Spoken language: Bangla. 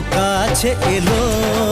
কাছে এলো।